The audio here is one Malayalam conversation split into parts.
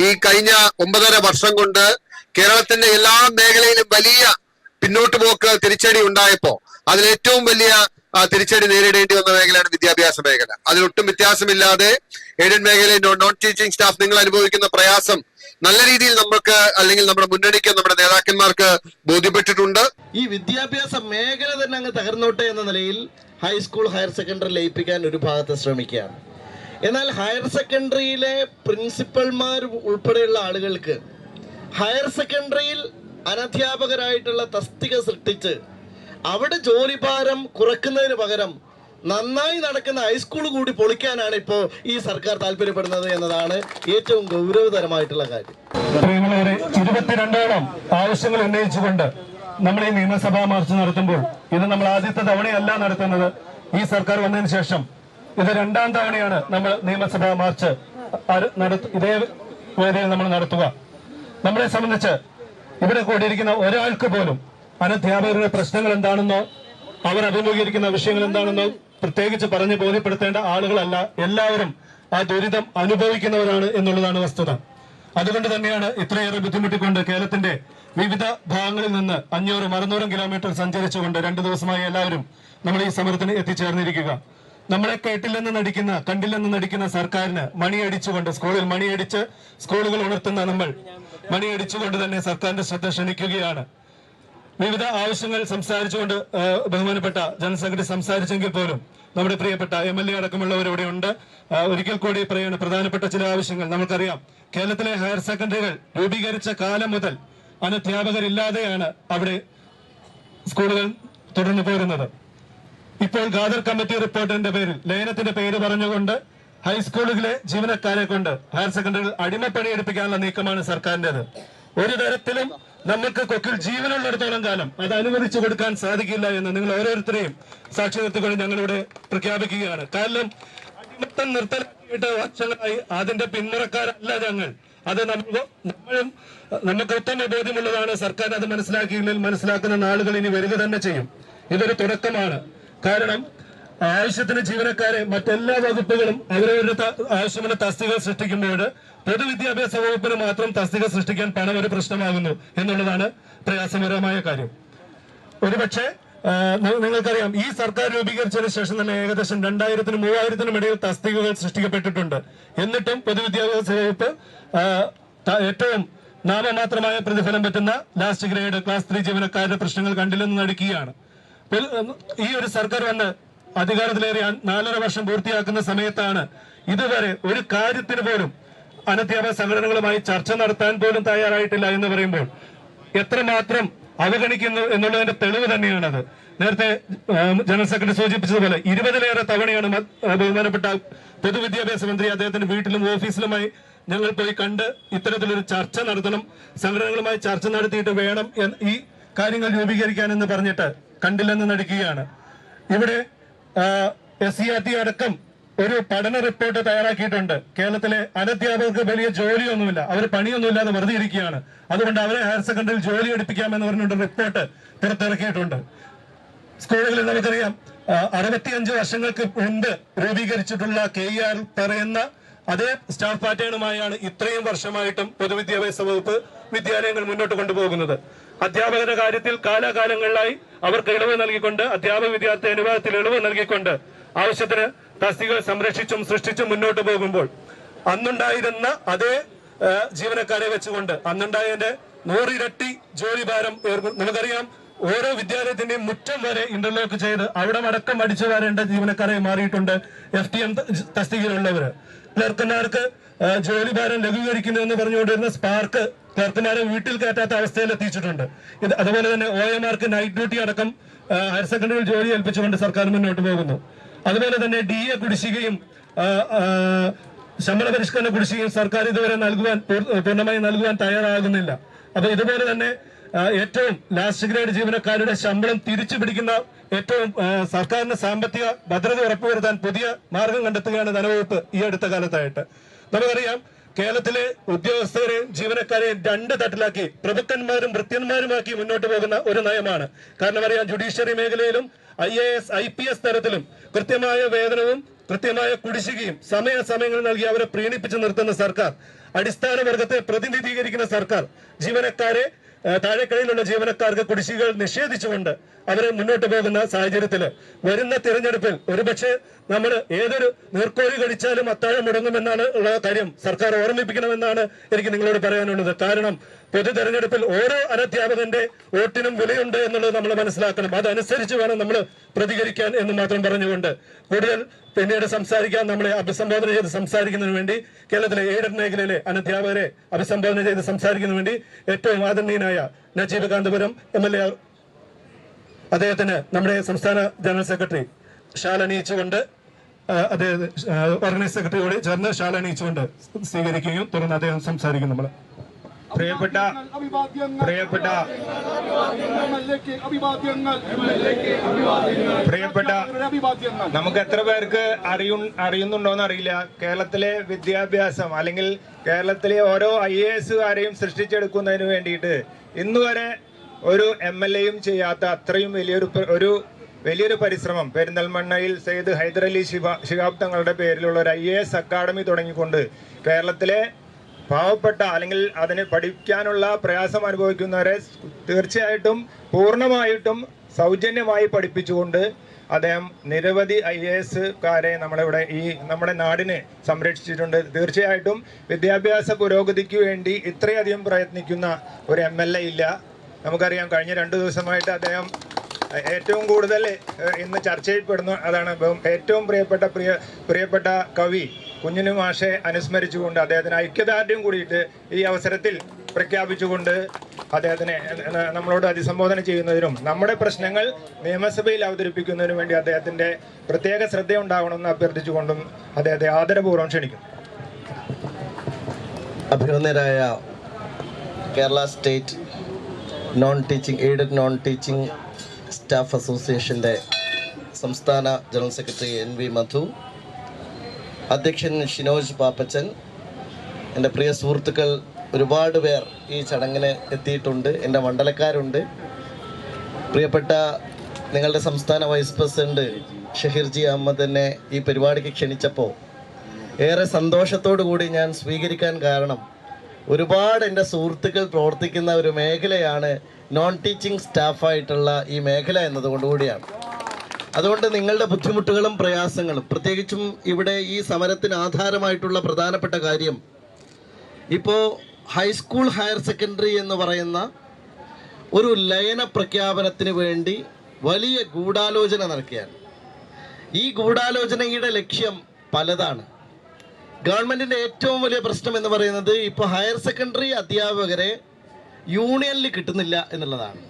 ഈ കഴിഞ്ഞ ഒമ്പതര വർഷം കൊണ്ട് കേരളത്തിന്റെ എല്ലാ മേഖലയിലും വലിയ പിന്നോട്ട് പോക്ക് തിരിച്ചടി ഉണ്ടായപ്പോ അതിൽ ഏറ്റവും വലിയ തിരിച്ചടി നേരിടേണ്ടി വന്ന മേഖലയാണ് വിദ്യാഭ്യാസ മേഖല. അതിലൊട്ടും വ്യത്യാസമില്ലാതെ എയ്ഡഡ് മേഖലയിൽ നോൺ ടീച്ചിങ് സ്റ്റാഫ് നിങ്ങൾ അനുഭവിക്കുന്ന പ്രയാസം നല്ല രീതിയിൽ നമുക്ക് അല്ലെങ്കിൽ നമ്മുടെ മുന്നണിക്ക് നമ്മുടെ നേതാക്കന്മാർക്ക് ബോധ്യപ്പെട്ടിട്ടുണ്ട്. ഈ വിദ്യാഭ്യാസ മേഖല തന്നെ അങ്ങ് തകർന്നോട്ടെ എന്ന നിലയിൽ ഹൈസ്കൂൾ ഹയർ സെക്കൻഡറി ലയിപ്പിക്കാൻ ഒരു ഭാഗത്ത് ശ്രമിക്കുകയാണ്. എന്നാൽ ഹയർ സെക്കൻഡറിയിലെ പ്രിൻസിപ്പൽമാർ ഉൾപ്പെടെയുള്ള ആളുകൾക്ക് ഹയർ സെക്കൻഡറിയിൽ അനധ്യാപകരായിട്ടുള്ള തസ്തിക സൃഷ്ടിച്ച് അവിടെ ജോലിഭാരം കുറക്കുന്നതിന് പകരം നന്നായി നടക്കുന്ന ഹൈസ്കൂൾ കൂടി പൊളിക്കാനാണ് ഇപ്പോൾ ഈ സർക്കാർ താല്പര്യപ്പെടുന്നത് എന്നതാണ് ഏറ്റവും ഗൗരവതരമായിട്ടുള്ള കാര്യം. ഇരുപത്തിരണ്ടോളം ആവശ്യങ്ങൾ ഉന്നയിച്ചുകൊണ്ട് നമ്മൾ ഈ നിയമസഭാ മാർച്ച് നടത്തുമ്പോൾ ഇത് നമ്മൾ ആദ്യത്തെ തവണയല്ല നടത്തുന്നത്. ഈ സർക്കാർ വന്നതിന് ശേഷം ഇത് രണ്ടാം തവണയാണ് നമ്മൾ നിയമസഭാ മാർച്ച് ഇതേ വേദിയിൽ നമ്മൾ നടത്തുക. നമ്മളെ സംബന്ധിച്ച് ഇവിടെ കൂടിയിരിക്കുന്ന ഒരാൾക്ക് പോലും അനധ്യാപകരുടെ പ്രശ്നങ്ങൾ എന്താണെന്നോ അവർ അഭിമുഖീകരിക്കുന്ന വിഷയങ്ങൾ എന്താണെന്നോ പ്രത്യേകിച്ച് പറഞ്ഞ് ബോധ്യപ്പെടുത്തേണ്ട ആളുകളല്ല. എല്ലാവരും ആ ദുരിതം അനുഭവിക്കുന്നവരാണ് എന്നുള്ളതാണ് വസ്തുത. അതുകൊണ്ട് തന്നെയാണ് ഇത്രയേറെ ബുദ്ധിമുട്ടിക്കൊണ്ട് കേരളത്തിന്റെ വിവിധ ഭാഗങ്ങളിൽ നിന്ന് അഞ്ഞൂറും അറുന്നൂറും കിലോമീറ്റർ സഞ്ചരിച്ചുകൊണ്ട് രണ്ടു ദിവസമായി എല്ലാവരും നമ്മൾ ഈ സമരത്തിന് എത്തിച്ചേർന്നിരിക്കുക. നമ്മളെ കേട്ടില്ലെന്ന് നടിക്കുന്ന കണ്ടില്ലെന്ന് നടിക്കുന്ന സർക്കാരിന് മണിയടിച്ചുകൊണ്ട് സ്കൂളിൽ മണിയടിച്ച് സ്കൂളുകൾ ഉണർത്തുന്ന നമ്മൾ മണിയടിച്ചുകൊണ്ട് തന്നെ സർക്കാരിന്റെ ശ്രദ്ധ ക്ഷണിക്കുകയാണ്. വിവിധ ആവശ്യങ്ങൾ സംസാരിച്ചുകൊണ്ട് ബഹുമാനപ്പെട്ട ജനറൽ സംസാരിച്ചെങ്കിൽ പോലും നമ്മുടെ പ്രിയപ്പെട്ട എം എൽ എ അടക്കമുള്ളവർ ഉണ്ട്. ഒരിക്കൽ കൂടി പറയുന്ന പ്രധാനപ്പെട്ട ചില ആവശ്യങ്ങൾ. നമുക്കറിയാം കേരളത്തിലെ ഹയർ സെക്കൻഡറികൾ രൂപീകരിച്ച കാലം മുതൽ അനധ്യാപകരില്ലാതെയാണ് അവിടെ സ്കൂളുകൾ തുടർന്നു പോരുന്നത്. ഇപ്പോൾ ഖാദർ കമ്മിറ്റി റിപ്പോർട്ടിന്റെ പേരിൽ ലയനത്തിന്റെ പേര് പറഞ്ഞുകൊണ്ട് ഹൈസ്കൂളുകളിലെ ജീവനക്കാരെ കൊണ്ട് ഹയർ സെക്കൻഡറി അടിമപ്പണി എടുപ്പിക്കാനുള്ള നീക്കമാണ് സർക്കാരിന്റേത് ഒരു തരത്തിലും നമുക്ക് കൊക്കിൽ ജീവനുള്ളിടത്തോളം കാലം അത് അനുവദിച്ചു കൊടുക്കാൻ സാധിക്കില്ല എന്ന് നിങ്ങൾ ഓരോരുത്തരെയും സാക്ഷി നിർത്തിക്കൊണ്ട് ഞങ്ങളിവിടെ പ്രഖ്യാപിക്കുകയാണ്. കാരണം അടിമത്തം നിർത്തലാക്കിയിട്ട് വർഷങ്ങളായി അതിന്റെ പിന്മുറക്കാരല്ല ഞങ്ങൾ. അത് നമുക്ക് നമ്മളും നമുക്ക് ഉത്തമ ബോധ്യമുള്ളതാണ് സർക്കാർ അത് മനസ്സിലാക്കിയില്ലെങ്കിൽ മനസ്സിലാക്കുന്ന നാളുകൾ ഇനി വരിക തന്നെ ചെയ്യും. ഇതൊരു തുടക്കമാണ്. കാരണം ആവശ്യത്തിന് ജീവനക്കാരെ മറ്റെല്ലാ വകുപ്പുകളും അവരവരുടെ ആവശ്യമുള്ള തസ്തിക സൃഷ്ടിക്കുമ്പോൾ പൊതുവിദ്യാഭ്യാസ വകുപ്പിന് മാത്രം തസ്തിക സൃഷ്ടിക്കാൻ പണം ഒരു പ്രശ്നമാകുന്നു എന്നുള്ളതാണ് പ്രയാസകരമായ കാര്യം. ഒരുപക്ഷെ നിങ്ങൾക്കറിയാം ഈ സർക്കാർ രൂപീകരിച്ചതിന് ശേഷം തന്നെ ഏകദേശം രണ്ടായിരത്തിനും മൂവായിരത്തിനും ഇടയിൽ തസ്തികകൾ സൃഷ്ടിക്കപ്പെട്ടിട്ടുണ്ട്. എന്നിട്ടും പൊതുവിദ്യാഭ്യാസ വകുപ്പ് ഏറ്റവും നാമമാത്രമായ പ്രതിഫലം പറ്റുന്ന ലാസ്റ്റ് ഗ്രേഡ് ക്ലാസ് ത്രീ ജീവനക്കാരുടെ പ്രശ്നങ്ങൾ കണ്ടില്ലെന്ന് നടിക്കുകയാണ് ഈ ഒരു സർക്കാർ വന്ന് അധികാരത്തിലേറിയ നാലര വർഷം പൂർത്തിയാക്കുന്ന സമയത്താണ് ഇതുവരെ ഒരു കാര്യത്തിന് പോലും അനധ്യാപക സംഘടനകളുമായി ചർച്ച നടത്താൻ പോലും തയ്യാറായിട്ടില്ല എന്ന് പറയുമ്പോൾ എത്രമാത്രം അവഗണിക്കുന്നു എന്നുള്ളതിന്റെ തെളിവ് തന്നെയാണത്. നേരത്തെ ജനറൽ സെക്രട്ടറി സൂചിപ്പിച്ചതുപോലെ ഇരുപതിലേറെ തവണയാണ് ബഹുമാനപ്പെട്ട പൊതുവിദ്യാഭ്യാസ മന്ത്രി അദ്ദേഹത്തിന്റെ വീട്ടിലും ഓഫീസിലുമായി ഞങ്ങൾ പോയി കണ്ട് ഇത്തരത്തിലൊരു ചർച്ച നടത്തണം സംഘടനകളുമായി ചർച്ച നടത്തിയിട്ട് വേണം ഈ കാര്യങ്ങൾ രൂപീകരിക്കാൻ എന്ന് പറഞ്ഞിട്ട് കണ്ടില്ലെന്ന് നടിക്കുകയാണ്. ഇവിടെ എസ് സി ആർ ടി അടക്കം ഒരു പഠന റിപ്പോർട്ട് തയ്യാറാക്കിയിട്ടുണ്ട്. കേരളത്തിലെ അനധ്യാപകർക്ക് വലിയ ജോലിയൊന്നുമില്ല. അവർ പണിയൊന്നുമില്ലാതെ വെറുതെ ഇരിക്കുകയാണ്. അതുകൊണ്ട് അവരെ ഹയർ സെക്കൻഡറിയിൽ ജോലി എടുപ്പിക്കാമെന്ന് പറഞ്ഞുകൊണ്ട് റിപ്പോർട്ട് പുറത്തിറക്കിയിട്ടുണ്ട്. സ്കൂളുകളിൽ നമുക്കറിയാം അറുപത്തിയഞ്ച് വർഷങ്ങൾക്ക് മുൻപ് രൂപീകരിച്ചിട്ടുള്ള കെ ആർ പറയുന്ന അതേ സ്റ്റാഫ് പാറ്റേണുമായാണ് ഇത്രയും വർഷമായിട്ടും പൊതുവിദ്യാഭ്യാസ വകുപ്പ് വിദ്യാലയങ്ങൾ മുന്നോട്ട് കൊണ്ടുപോകുന്നത്. അധ്യാപകരുടെ കാര്യത്തിൽ കാലാകാലങ്ങളിലായി അവർക്ക് ഇളവ് നൽകിക്കൊണ്ട് അധ്യാപക വിദ്യാർത്ഥി അനുഭവത്തിൽ ഇളവ് നൽകിക്കൊണ്ട് ആവശ്യത്തിന് തസ്തികൾ സംരക്ഷിച്ചും സൃഷ്ടിച്ചും മുന്നോട്ട് പോകുമ്പോൾ അന്നുണ്ടായിരുന്ന അതേ ജീവനക്കാരെ വെച്ചുകൊണ്ട് അന്നുണ്ടായതിന്റെ നൂറിരട്ടി ജോലി ഭാരം ഏർപ്പെ- നമുക്കറിയാം ഓരോ വിദ്യാലയത്തിന്റെയും മുറ്റം വരെ ഇന്റർലോക്ക് ചെയ്ത് അവിടെ അടക്കം അടിച്ചു വരേണ്ട ജീവനക്കാരെ മാറിയിട്ടുണ്ട് എഫ് ടി എം തസ്തികയിലുള്ളവര്. ക്ലർക്കന്മാർക്ക് ആ, ജോലി ഭാരം ലഘൂകരിക്കുന്നു എന്ന് പറഞ്ഞുകൊണ്ടിരുന്ന സ്പാർക്ക് ക്ലർക്കന്മാരെ വീട്ടിൽ കയറ്റാത്ത അവസ്ഥയിൽ എത്തിച്ചിട്ടുണ്ട്. ഇത് അതുപോലെ തന്നെ ഒ എമാർക്ക് നൈറ്റ് ഡ്യൂട്ടി അടക്കം ഹയർ സെക്കൻഡറിയിൽ ജോലി ഏൽപ്പിച്ചുകൊണ്ട് സർക്കാർ മുന്നോട്ട് പോകുന്നു. അതുപോലെ തന്നെ ഡി എ കുടിശ്ശികയും ശമ്പള പരിഷ്കരണ കുടിശ്ശികയും സർക്കാർ ഇതുവരെ നൽകുവാൻ പൂർ- പൂർണമായി നൽകുവാൻ തയ്യാറാകുന്നില്ല. അപ്പൊ ഇതുപോലെ തന്നെ ഏറ്റവും ലാസ്റ്റ് ഗ്രേഡ് ജീവനക്കാരുടെ ശമ്പളം തിരിച്ചു പിടിക്കുന്ന ഏറ്റവും സർക്കാരിന് സാമ്പത്തിക ഭദ്രത ഉറപ്പുവരുത്താൻ പുതിയ മാർഗം കണ്ടെത്തുകയാണ് ധനവകുപ്പ് ഈ അടുത്ത കാലത്തായിട്ട്. നമുക്കറിയാം കേരളത്തിലെ ഉദ്യോഗസ്ഥരെയും ജീവനക്കാരെയും രണ്ട് തട്ടിലാക്കി. പ്രഭുക്കന്മാരും വൃത്യന്മാരുമാക്കി മുന്നോട്ട് പോകുന്ന ഒരു നയമാണ്. കാരണം അറിയാം ജുഡീഷ്യറി മേഖലയിലും I A S I P S തരത്തിലും കൃത്യമായ വേതനവും കൃത്യമായ കുടിശ്ശികയും സമയാസമയങ്ങളിൽ നൽകി അവരെ പ്രീണിപ്പിച്ചു നിർത്തുന്ന സർക്കാർ. അടിസ്ഥാന വർഗത്തെ പ്രതിനിധീകരിക്കുന്ന സർക്കാർ ജീവനക്കാരെ താഴെക്കടയിലുള്ള ജീവനക്കാർക്ക് കുടിശ്ശികൾ നിഷേധിച്ചുകൊണ്ട് അവരെ മുന്നോട്ട് പോകുന്ന സാഹചര്യത്തിൽ വരുന്ന തിരഞ്ഞെടുപ്പിൽ ഒരുപക്ഷെ നമ്മൾ ഏതൊരു നീർക്കോഴി കടിച്ചാലും അത്താഴം മുടങ്ങുമെന്നാണ് ഉള്ള കാര്യം സർക്കാർ ഓർമ്മിപ്പിക്കണമെന്നാണ് എനിക്ക് നിങ്ങളോട് പറയാനുള്ളത്. കാരണം പൊതു തെരഞ്ഞെടുപ്പിൽ ഓരോ അനധ്യാപകന്റെ വോട്ടിനും വിലയുണ്ട് എന്നുള്ളത് നമ്മൾ മനസ്സിലാക്കണം. അതനുസരിച്ച് വേണം നമ്മൾ പ്രതികരിക്കാൻ എന്ന് മാത്രം പറഞ്ഞുകൊണ്ട്. കൂടുതൽ പിന്നീട് സംസാരിക്കാൻ നമ്മളെ അഭിസംബോധന ചെയ്ത് സംസാരിക്കുന്നതിന് വേണ്ടി കേരളത്തിലെ എയ്ഡഡ് മേഖലയിലെ അനധ്യാപകരെ അഭിസംബോധന ചെയ്ത് സംസാരിക്കുന്നതിന് വേണ്ടി ഏറ്റവും ആദരണീയനായ Najeeb Kanthapuram M L A അദ്ദേഹത്തിന് നമ്മുടെ സംസ്ഥാന ജനറൽ സെക്രട്ടറി ഷാൽ അണിയിച്ചുകൊണ്ട് അദ്ദേഹം ഓർഗനൈസ് സെക്രട്ടറിയോട് ചേർന്ന് ഷാൽ അണിയിച്ചുകൊണ്ട് സ്വീകരിക്കുകയും തുടർന്ന് അദ്ദേഹം സംസാരിക്കും നമ്മൾ പ്രിയപ്പെട്ട പ്രിയപ്പെട്ട പ്രിയപ്പെട്ട നമുക്ക് എത്ര പേർക്ക് അറിയു അറിയുന്നുണ്ടോന്ന് അറിയില്ല. കേരളത്തിലെ വിദ്യാഭ്യാസം അല്ലെങ്കിൽ കേരളത്തിലെ ഓരോ ഐ എ എസുകാരെയും സൃഷ്ടിച്ചെടുക്കുന്നതിന് വേണ്ടിയിട്ട് ഇന്നുവരെ ഒരു എം എൽ എയും ചെയ്യാത്ത അത്രയും വലിയൊരു ഒരു വലിയൊരു പരിശ്രമം പെരിന്തൽമണ്ണയിൽ സെയ്ദ് ഹൈദരലി ശിഹാബ് തങ്ങളുടെ പേരിലുള്ള ഒരു ഐ എ എസ് അക്കാഡമി തുടങ്ങിക്കൊണ്ട് കേരളത്തിലെ പാവപ്പെട്ട അല്ലെങ്കിൽ അതിന് പഠിക്കാനുള്ള പ്രയാസം അനുഭവിക്കുന്നവരെ തീർച്ചയായിട്ടും പൂർണമായിട്ടും സൗജന്യമായി പഠിപ്പിച്ചുകൊണ്ട് അദ്ദേഹം നിരവധി ഐ എ എസ്കാരെ നമ്മളിവിടെ ഈ നമ്മുടെ നാടിനെ സംരക്ഷിച്ചിട്ടുണ്ട്. തീർച്ചയായിട്ടും വിദ്യാഭ്യാസ പുരോഗതിക്ക് വേണ്ടി ഇത്രയധികം പ്രയത്നിക്കുന്ന ഒരു എം എൽ എ ഇല്ല. നമുക്കറിയാം കഴിഞ്ഞ രണ്ടു ദിവസമായിട്ട് അദ്ദേഹം ഏറ്റവും കൂടുതൽ ഇന്ന് ചർച്ചയിൽപ്പെടുന്ന അതാണ് ഏറ്റവും പ്രിയപ്പെട്ട പ്രിയ പ്രിയപ്പെട്ട കവി കുഞ്ഞിനു മാഷെ അനുസ്മരിച്ചുകൊണ്ട് അദ്ദേഹത്തിന് ഐക്യദാർഢ്യം കൂടിയിട്ട് ഈ അവസരത്തിൽ പ്രഖ്യാപിച്ചുകൊണ്ട് അദ്ദേഹത്തിനെ നമ്മളോട് അഭിസംബോധന ചെയ്യുന്നതിനും നമ്മുടെ പ്രശ്നങ്ങൾ നിയമസഭയിൽ അവതരിപ്പിക്കുന്നതിനും വേണ്ടി അദ്ദേഹത്തിന്റെ പ്രത്യേക ശ്രദ്ധ ശ്രദ്ധയുണ്ടാവണമെന്ന് അഭ്യർത്ഥിച്ചുകൊണ്ടും അദ്ദേഹത്തെ ആദരപൂർവം ക്ഷണിക്കുന്നു. അഭിനന്ദരായ Kerala state non teaching aided non teaching staff അസോസിയേഷന്റെ സംസ്ഥാന general secretary N V Madhu അധ്യക്ഷൻ ഷിനോജ് പാപ്പച്ചൻ എന്റെ പ്രിയ സുഹൃത്തുക്കൾ ഒരുപാട് പേർ ഈ ചടങ്ങിന് എത്തിയിട്ടുണ്ട്. എന്റെ മണ്ഡലക്കാരുണ്ട്. പ്രിയപ്പെട്ട നിങ്ങളുടെ സംസ്ഥാന വൈസ് പ്രസിഡന്റ് ഷഹീർജി അഹമ്മദ് എന്നെ ഈ പരിപാടിക്ക് ക്ഷണിച്ചപ്പോൾ ഏറെ സന്തോഷത്തോടു കൂടി ഞാൻ സ്വീകരിക്കാൻ കാരണം ഒരുപാട് എന്റെ സുഹൃത്തുക്കൾ പ്രവർത്തിക്കുന്ന ഒരു മേഖലയാണ് നോൺ ടീച്ചിങ് സ്റ്റാഫായിട്ടുള്ള ഈ മേഖല എന്നതുകൊണ്ട് കൂടിയാണ്. അതുകൊണ്ട് നിങ്ങളുടെ ബുദ്ധിമുട്ടുകളും പ്രയാസങ്ങളും പ്രത്യേകിച്ചും ഇവിടെ ഈ സമരത്തിന് ആധാരമായിട്ടുള്ള പ്രധാനപ്പെട്ട കാര്യം ഇപ്പോൾ ഹൈസ്കൂൾ ഹയർ സെക്കൻഡറി എന്ന് പറയുന്ന ഒരു ലയന പ്രഖ്യാപനത്തിന് വേണ്ടി വലിയ ഗൂഢാലോചന നടക്കുകയാണ്. ഈ ഗൂഢാലോചനയുടെ ലക്ഷ്യം പലതാണ്. ഗവൺമെന്റിന്റെ ഏറ്റവും വലിയ പ്രശ്നം എന്ന് പറയുന്നത് ഇപ്പോൾ ഹയർ സെക്കൻഡറി അധ്യാപകരെ യൂണിയനിൽ കിട്ടുന്നില്ല എന്നുള്ളതാണ്.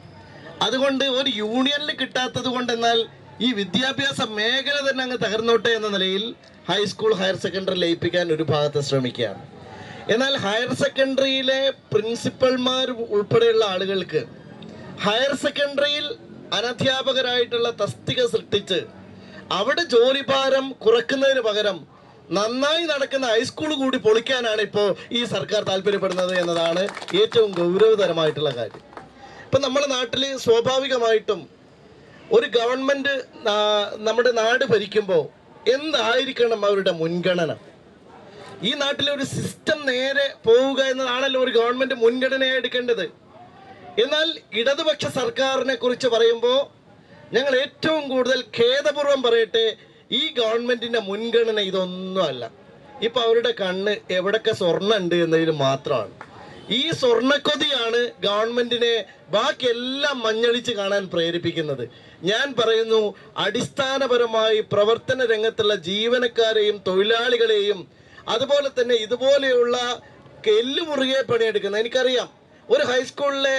അതുകൊണ്ട് ഒരു യൂണിയനിൽ കിട്ടാത്തത് കൊണ്ട് എന്നാൽ ഈ വിദ്യാഭ്യാസ മേഖല തന്നെ അങ്ങ് തകർന്നോട്ടെ എന്ന നിലയിൽ ഹൈസ്കൂൾ ഹയർ സെക്കൻഡറി ലയിപ്പിക്കാൻ ഒരു ഭാഗത്ത് ശ്രമിക്കുകയാണ്. എന്നാൽ ഹയർ സെക്കൻഡറിയിലെ പ്രിൻസിപ്പൽമാർ ഉൾപ്പെടെയുള്ള ആളുകൾക്ക് ഹയർ സെക്കൻഡറിയിൽ അനധ്യാപകരായിട്ടുള്ള തസ്തിക സൃഷ്ടിച്ച് അവിടെ ജോലിഭാരം കുറക്കുന്നതിന് പകരം നന്നായി നടക്കുന്ന ഹൈസ്കൂൾ കൂടി പൊളിക്കാനാണ് ഇപ്പോൾ ഈ സർക്കാർ താല്പര്യപ്പെടുന്നത് എന്നതാണ് ഏറ്റവും ഗൗരവതരമായിട്ടുള്ള കാര്യം. ഇപ്പം നമ്മുടെ നാട്ടിൽ സ്വാഭാവികമായിട്ടും ഒരു ഗവൺമെന്റ് നമ്മുടെ നാട് ഭരിക്കുമ്പോൾ എന്തായിരിക്കണം അവരുടെ മുൻഗണന? ഈ നാട്ടിലെ ഒരു സിസ്റ്റം നേരെ പോവുക എന്നതാണല്ലോ ഒരു ഗവൺമെന്റ് മുൻഗണനയായി എടുക്കേണ്ടത്. എന്നാൽ ഇടതുപക്ഷ സർക്കാരിനെ കുറിച്ച് പറയുമ്പോൾ ഞങ്ങൾ ഏറ്റവും കൂടുതൽ ഖേദപൂർവം പറയട്ടെ ഈ ഗവൺമെന്റിന്റെ മുൻഗണന ഇതൊന്നുമല്ല ഇപ്പൊ അവരുടെ കണ്ണ് എവിടൊക്കെ സ്വർണ ഉണ്ട് എന്നതിൽ മാത്രമാണ്. ഈ സ്വർണക്കൊതിയാണ് ഗവൺമെന്റിനെ ബാക്കിയെല്ലാം മഞ്ഞളിച്ച് കാണാൻ പ്രേരിപ്പിക്കുന്നത്. ഞാൻ പറയുന്നു അടിസ്ഥാനപരമായി പ്രവർത്തന രംഗത്തുള്ള ജീവനക്കാരെയും തൊഴിലാളികളെയും അതുപോലെ തന്നെ ഇതുപോലെയുള്ള കെല്ലുമുറുകെ മുറുകെ പണിയെടുക്കുന്ന എനിക്കറിയാം ഒരു ഹൈസ്കൂളിലെ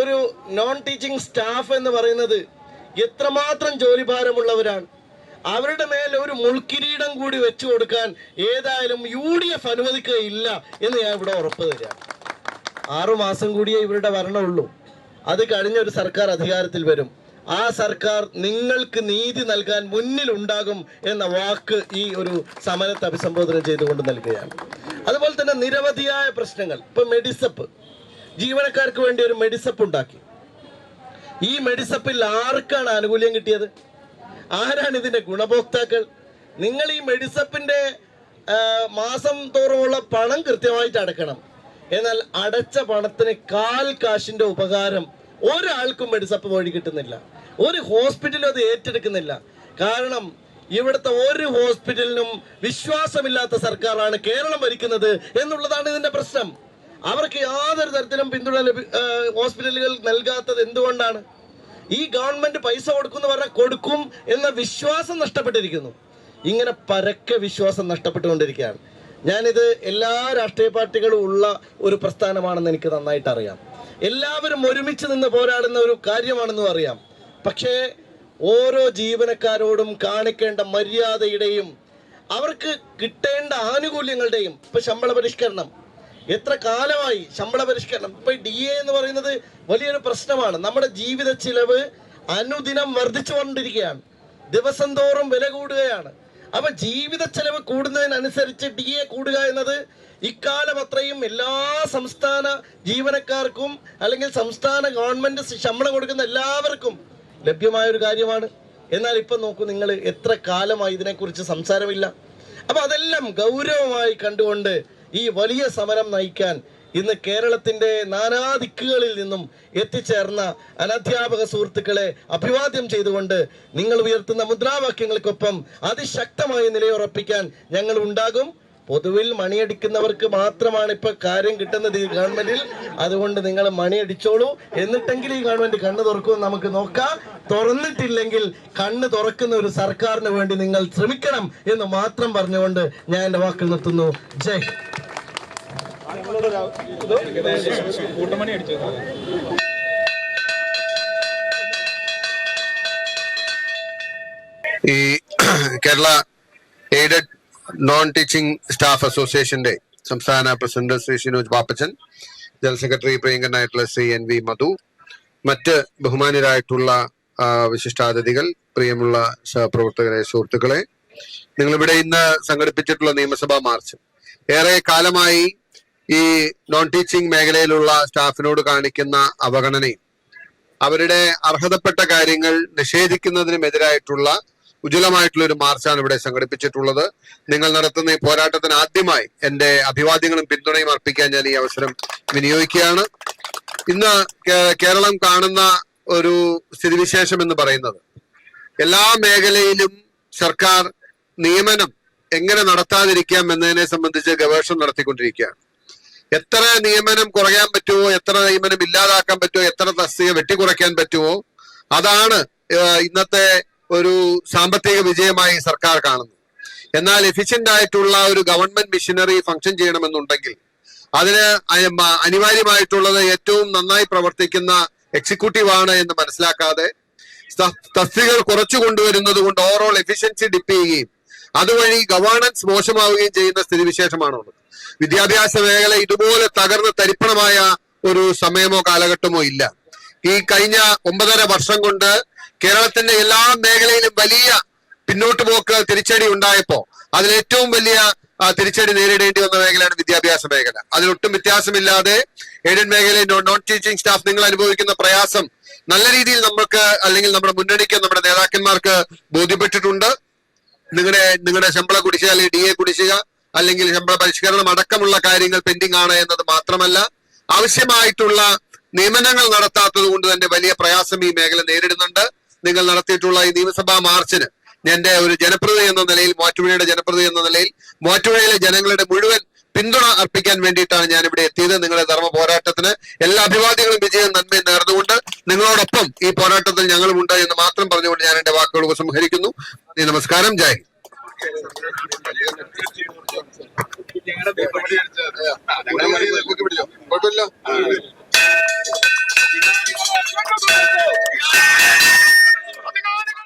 ഒരു നോൺ ടീച്ചിങ് സ്റ്റാഫ് എന്ന് പറയുന്നത് എത്രമാത്രം ജോലിഭാരമുള്ളവരാണ്. അവരുടെ മേൽ ഒരു മുൾക്കിരീടം കൂടി വെച്ചു കൊടുക്കാൻ ഏതായാലും യു ഡി എഫ് അനുവദിക്കുകയില്ല എന്ന് ഞാൻ ഇവിടെ ഉറപ്പ് തരാം. ആറു മാസം കൂടിയേ ഇവരുടെ ഭരണമുള്ളൂ അത് കഴിഞ്ഞ ഒരു സർക്കാർ അധികാരത്തിൽ വരും. ആ സർക്കാർ നിങ്ങൾക്ക് നീതി നൽകാൻ മുന്നിലുണ്ടാകും എന്ന വാക്ക് ഈ ഒരു സമരത്തെ അഭിസംബോധന ചെയ്തുകൊണ്ട് നൽകുകയാണ്. അതുപോലെ തന്നെ നിരവധിയായ പ്രശ്നങ്ങൾ. ഇപ്പൊ മെഡിസപ്പ്. ജീവനക്കാർക്ക് വേണ്ടി ഒരു മെഡിസപ്പ് ഉണ്ടാക്കി. ഈ മെഡിസപ്പിൽ ആർക്കാണ് ആനുകൂല്യം കിട്ടിയത്? ആരാണ് ഇതിന്റെ ഗുണഭോക്താക്കൾ? നിങ്ങൾ ഈ മെഡിസപ്പിന്റെ മാസം തോറുമുള്ള പണം കൃത്യമായിട്ട് അടക്കണം എന്നാൽ അടച്ച പണത്തിന് കാൽ കാശിന്റെ ഉപകാരം ഒരാൾക്കും മെഡിസപ്പ് വഴി കിട്ടുന്നില്ല. ഒരു ഹോസ്പിറ്റലും അത് ഏറ്റെടുക്കുന്നില്ല. കാരണം ഇവിടുത്തെ ഒരു ഹോസ്പിറ്റലിനും വിശ്വാസമില്ലാത്ത സർക്കാരാണ് കേരളം ഭരിക്കുന്നത് എന്നുള്ളതാണ് ഇതിന്റെ പ്രശ്നം. അവർക്ക് യാതൊരു തരത്തിലും പിന്തുണ ഹോസ്പിറ്റലുകൾ നൽകാത്തത് എന്തുകൊണ്ടാണ്? ഈ ഗവൺമെന്റ് പൈസ കൊടുക്കും പറഞ്ഞാൽ കൊടുക്കും എന്ന വിശ്വാസം നഷ്ടപ്പെട്ടിരിക്കുന്നു. ഇങ്ങനെ പരക്കെ വിശ്വാസം നഷ്ടപ്പെട്ടുകൊണ്ടിരിക്കുകയാണ്. ഞാനിത് എല്ലാ രാഷ്ട്രീയ പാർട്ടികളും ഉള്ള ഒരു പ്രസ്ഥാനമാണെന്ന് എനിക്ക് നന്നായിട്ട് അറിയാം എല്ലാവരും ഒരുമിച്ച് നിന്ന് പോരാടുന്ന ഒരു കാര്യമാണെന്നും അറിയാം. പക്ഷേ ഓരോ ജീവനക്കാരോടും കാണിക്കേണ്ട മര്യാദയുടെയും അവർക്ക് കിട്ടേണ്ട ആനുകൂല്യങ്ങളുടെയും ഇപ്പൊ ശമ്പള പരിഷ്കരണം. എത്ര കാലമായി ശമ്പള പരിഷ്കരണം? ഇപ്പൊ ഡി എ എന്ന് പറയുന്നത് വലിയൊരു പ്രശ്നമാണ്. നമ്മുടെ ജീവിത ചിലവ് അനുദിനം വർദ്ധിച്ചുകൊണ്ടിരിക്കുകയാണ് ദിവസം തോറും വില കൂടുകയാണ്. അപ്പൊ ജീവിത ചെലവ് കൂടുന്നതിനനുസരിച്ച് ഡി എ കൂടുക എന്നത് ഇക്കാലം അത്രയും എല്ലാ സംസ്ഥാന ജീവനക്കാർക്കും അല്ലെങ്കിൽ സംസ്ഥാന ഗവൺമെന്റ് ശമ്പളം കൊടുക്കുന്ന എല്ലാവർക്കും ലഭ്യമായ ഒരു കാര്യമാണ്. എന്നാൽ ഇപ്പൊ നോക്കൂ നിങ്ങൾ എത്ര കാലമായി ഇതിനെക്കുറിച്ച് സംസാരമില്ല. അപ്പൊ അതെല്ലാം ഗൗരവമായി കണ്ടുകൊണ്ട് ഈ വലിയ സമരം നയിക്കാൻ ഇന്ന് കേരളത്തിന്റെ നാനാദിക്കുകളിൽ നിന്നും എത്തിച്ചേർന്ന അനധ്യാപക സുഹൃത്തുക്കളെ അഭിവാദ്യം ചെയ്തുകൊണ്ട് നിങ്ങൾ ഉയർത്തുന്ന മുദ്രാവാക്യങ്ങൾക്കൊപ്പം അതിശക്തമായി നിലയുറപ്പിക്കാൻ ഞങ്ങൾ ഉണ്ടാകും. പൊതുവിൽ മണിയടിക്കുന്നവർക്ക് മാത്രമാണ് ഇപ്പൊ കാര്യം കിട്ടുന്നത് ഈ ഗവൺമെന്റിൽ. അതുകൊണ്ട് നിങ്ങൾ മണിയടിച്ചോളൂ. എന്നിട്ടെങ്കിൽ ഈ ഗവൺമെന്റ് കണ്ണു തുറക്കുമെന്ന് നമുക്ക് നോക്കാം. തുറന്നിട്ടില്ലെങ്കിൽ കണ്ണ് തുറക്കുന്ന ഒരു സർക്കാരിന് വേണ്ടി നിങ്ങൾ ശ്രമിക്കണം എന്ന് മാത്രം പറഞ്ഞുകൊണ്ട് ഞാൻ എന്റെ വാക്കിൽ നിർത്തുന്നു. ജയ് ഈ Kerala aided non teaching staff അസോസിയേഷന്റെ സംസ്ഥാന president Shri Shinoj Pappachan general secretary പ്രിയങ്കരനായിട്ടുള്ള Shri N V Madhu മറ്റ് ബഹുമാനരായിട്ടുള്ള വിശിഷ്ടാതിഥികൾ പ്രിയമുള്ള സഹപ്രവർത്തകരെ സുഹൃത്തുക്കളെ നിങ്ങളിവിടെ ഇന്ന് സംഘടിപ്പിച്ചിട്ടുള്ള നിയമസഭാ മാർച്ച്. ഏറെ കാലമായി ഈ നോൺ ടീച്ചിങ് മേഖലയിലുള്ള സ്റ്റാഫിനോട് കാണിക്കുന്ന അവഗണനയും അവരുടെ അർഹതപ്പെട്ട കാര്യങ്ങൾ നിഷേധിക്കുന്നതിനുമെതിരായിട്ടുള്ള ഉജ്ജ്വലമായിട്ടുള്ള ഒരു മാർച്ചാണ് ഇവിടെ സംഘടിപ്പിച്ചിട്ടുള്ളത്. നിങ്ങൾ നടത്തുന്ന ഈ പോരാട്ടത്തിന് ആദ്യമായി എന്റെ അഭിവാദ്യങ്ങളും പിന്തുണയും അർപ്പിക്കാൻ ഞാൻ ഈ അവസരം വിനിയോഗിക്കുകയാണ്. ഇന്ന് കേരളം കാണുന്ന ഒരു സ്ഥിതിവിശേഷം എന്ന് പറയുന്നത് എല്ലാ മേഖലയിലും സർക്കാർ നിയമനം എങ്ങനെ നടത്താതിരിക്കാം എന്നതിനെ സംബന്ധിച്ച് ഗവേഷണം നടത്തിക്കൊണ്ടിരിക്കുകയാണ്. എത്ര നിയമനം കുറയാൻ പറ്റുമോ എത്ര നിയമനം ഇല്ലാതാക്കാൻ പറ്റുമോ എത്ര തസ്തിക വെട്ടിക്കുറയ്ക്കാൻ പറ്റുമോ അതാണ് ഇന്നത്തെ ഒരു സാമ്പത്തിക വിജയമായി സർക്കാർ കാണുന്നു. എന്നാൽ എഫിഷ്യന്റ് ആയിട്ടുള്ള ഒരു ഗവൺമെന്റ് മിഷനറി ഫംഗ്ഷൻ ചെയ്യണമെന്നുണ്ടെങ്കിൽ അതിന് അനിവാര്യമായിട്ടുള്ളത് ഏറ്റവും നന്നായി പ്രവർത്തിക്കുന്ന എക്സിക്യൂട്ടീവ് ആണ് എന്ന് മനസ്സിലാക്കാതെ തസ്തികൾ കുറച്ചു കൊണ്ടുവരുന്നത് കൊണ്ട് ഓവറോൾ എഫിഷ്യൻസി ഡിപ്പ് ചെയ്യുകയും അതുവഴി ഗവേണൻസ് മോശമാവുകയും ചെയ്യുന്ന സ്ഥിതിവിശേഷമാണുള്ളത്. വിദ്യാഭ്യാസ മേഖല ഇതുപോലെ തകർന്ന് തരിപ്പണമായ ഒരു സമയമോ കാലഘട്ടമോ ഇല്ല. ഈ കഴിഞ്ഞ ഒമ്പതര വർഷം കൊണ്ട് കേരളത്തിന്റെ എല്ലാ മേഖലയിലും വലിയ പിന്നോട്ട് പോക്ക് തിരിച്ചടി ഉണ്ടായപ്പോ അതിൽ ഏറ്റവും വലിയ തിരിച്ചടി നേരിടേണ്ടി വന്ന മേഖലയാണ് വിദ്യാഭ്യാസ മേഖല. അതിലൊട്ടും വ്യത്യാസമില്ലാതെ എയ്ഡഡ് മേഖലയിൽ നോൺ ടീച്ചിങ് സ്റ്റാഫ് നിങ്ങൾ അനുഭവിക്കുന്ന പ്രയാസം നല്ല രീതിയിൽ നമുക്ക് അല്ലെങ്കിൽ നമ്മുടെ മുന്നണിക്ക് നമ്മുടെ നേതാക്കന്മാർക്ക് ബോധ്യപ്പെട്ടിട്ടുണ്ട്. നിങ്ങളുടെ നിങ്ങളുടെ ശമ്പള കുടിശ്ശിക അല്ലെങ്കിൽ ഡി എ കുടിശ്ശിക അല്ലെങ്കിൽ ശമ്പള പരിഷ്കരണം അടക്കമുള്ള കാര്യങ്ങൾ പെൻഡിംഗ് ആണ് എന്നത് മാത്രമല്ല ആവശ്യമായിട്ടുള്ള നിയമനങ്ങൾ നടത്താത്തത് കൊണ്ട് തന്നെ വലിയ പ്രയാസം ഈ മേഖല നേരിടുന്നുണ്ട്. നിങ്ങൾ നടത്തിയിട്ടുള്ള ഈ നിയമസഭാ മാർച്ചിന് എന്റെ ഒരു ജനപ്രതി എന്ന നിലയിൽ മാറ്റുപുഴയുടെ ജനപ്രതി എന്ന നിലയിൽ മാറ്റുപുഴയിലെ ജനങ്ങളുടെ മുഴുവൻ പിന്തുണ അർപ്പിക്കാൻ വേണ്ടിയിട്ടാണ് ഞാൻ ഇവിടെ എത്തിയത്. നിങ്ങളുടെ ധർമ്മ പോരാട്ടത്തിന് എല്ലാ അഭിവാദ്യങ്ങളും വിജയം നന്മയും നേർന്നുകൊണ്ട് നിങ്ങളോടൊപ്പം ഈ പോരാട്ടത്തിൽ ഞങ്ങളും ഉണ്ട് എന്ന് മാത്രം പറഞ്ഞുകൊണ്ട് ഞാൻ എന്റെ വാക്കുകൾ ഉപസംഹരിക്കുന്നു. നമസ്കാരം. ജയ് കുഴപ്പമില്ല